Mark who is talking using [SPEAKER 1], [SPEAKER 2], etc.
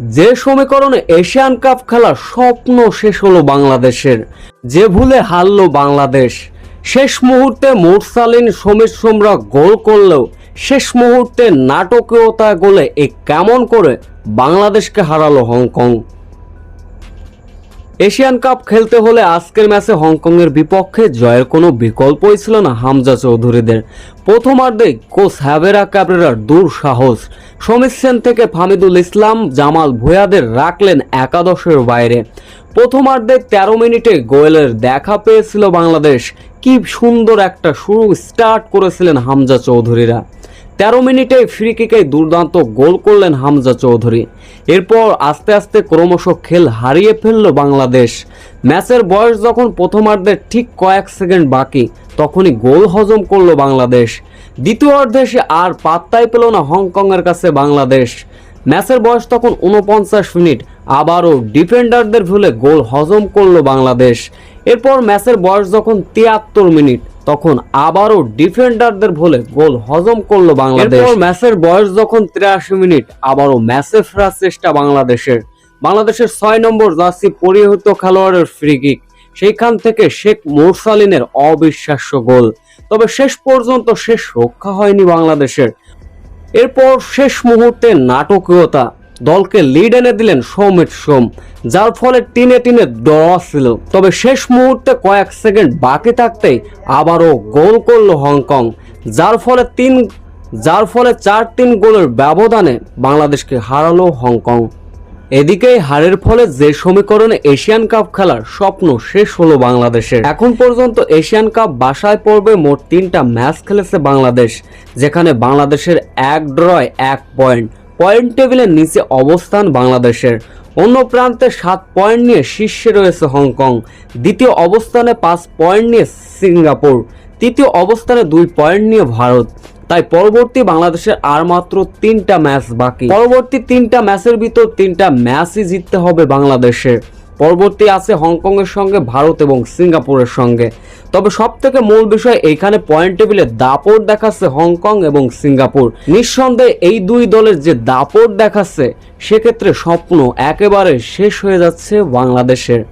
[SPEAKER 1] যে সমীকরণে Asian cup খেলার স্বপ্ন শেষ হলো বাংলাদেশের, যে ভুলে হারলো বাংলাদেশ, শেষ মুহূর্তে মোরসালিন, সমীর সোমরা গোল করলেও শেষ মুহূর্তে নাটকীয়তা গোলে এ কেমন করে বাংলাদেশকে হারালো হংকং। এশিয়ান কাপ খেলতে হলে আজকের ম্যাচে হংকংয়ের বিপক্ষে জয়ের কোনো বিকল্পই ছিল না হামজা চৌধুরীদের। প্রথমার্ধে কোচ হ্যাভেরা ক্যাবরেরার দূর সাহস সমীর সেন থেকে ফামিদুল ইসলাম, জামাল ভুয়াদের রাখলেন একাদশের বাইরে। প্রথমার্ধে তেরো মিনিটে গোয়েলের দেখা পেয়েছিল বাংলাদেশ। কি সুন্দর একটা শুরু স্টার্ট করেছিলেন হামজা চৌধুরীরা। তেরো মিনিটে ফ্রি কিকে দুর্দান্ত গোল করলেন হামজা চৌধুরী। এরপর আস্তে আস্তে ক্রমশ খেল হারিয়ে ফেলল বাংলাদেশ। ম্যাচের বয়স যখন প্রথমার্ধের ঠিক কয়েক সেকেন্ড বাকি, তখনই গোল হজম করল বাংলাদেশ। দ্বিতীয় অর্ধে সে আর পাত্তাই পেল না হংকংয়ের কাছে বাংলাদেশ। ম্যাচের বয়স তখন উনপঞ্চাশ মিনিট, আবারও ডিফেন্ডারদের ভুলে গোল হজম করল বাংলাদেশ। এরপর ম্যাচের বয়স যখন তিয়াত্তর মিনিট তখন আবারও ডিফেন্ডারদের ভুলে গোল হজম করল বাংলাদেশ। ম্যাচের বয়স যখন তিরাশি মিনিট, আবারও ম্যাচে ফেরার চেষ্টা বাংলাদেশের। বাংলাদেশের ছয় নম্বর জার্সি পরিহিত খেলোয়াড়ের ফ্রি কিক সেইখান থেকে শেখ মোরসালিনের অবিশ্বাস্য গোল। তবে শেষ পর্যন্ত শেষ রক্ষা হয়নি বাংলাদেশের। এরপর শেষ মুহূর্তে নাটকীয়তা। দলকে লিড এনে দিলেন সৌমিত সোম, যার ফলে টিনে টিনে ড্র ছিল তবে শেষ মুহূর্তে কয়েক সেকেন্ড বাকি থাকতেই আবারও গোল করল হংকং, যার ফলে তিন, যার ফলে চার তিন গোলের ব্যবধানে বাংলাদেশকে হারালো হংকং। এদিকে হারের ফলে যে সমীকরণে এশিয়ান কাপ খেলার স্বপ্ন শেষ হলো বাংলাদেশের। এখন পর্যন্ত এশিয়ান কাপ বাসায় পড়বে মোট তিনটা ম্যাচ খেলেছে বাংলাদেশ, যেখানে বাংলাদেশের এক ড্রয় এক পয়েন্ট। পয়েন্ট টেবিলের নিচে অবস্থান বাংলাদেশের। অন্য প্রান্তে সাত পয়েন্ট নিয়ে শীর্ষে রয়েছে হংকং। দ্বিতীয় অবস্থানে পাঁচ পয়েন্ট নিয়ে সিঙ্গাপুর। তৃতীয় অবস্থানে দুই পয়েন্ট নিয়ে ভারত। তাই পরবর্তী বাংলাদেশের আর মাত্র তিনটা ম্যাচ বাকি। পরবর্তী তিনটা ম্যাচের ভিতর তিনটা ম্যাচই জিততে হবে বাংলাদেশের। পরবর্তী আছে হংকংয়ের সঙ্গে, ভারত এবং সিঙ্গাপুরের সঙ্গে। তবে সব থেকে মূল বিষয়, এখানে পয়েন্ট টেবিলে দাপট দেখাচ্ছে হংকং এবং সিঙ্গাপুর। নিঃসন্দেহে এই দুই দলের যে দাপট দেখাচ্ছে, সেক্ষেত্রে স্বপ্ন একেবারে শেষ হয়ে যাচ্ছে বাংলাদেশের।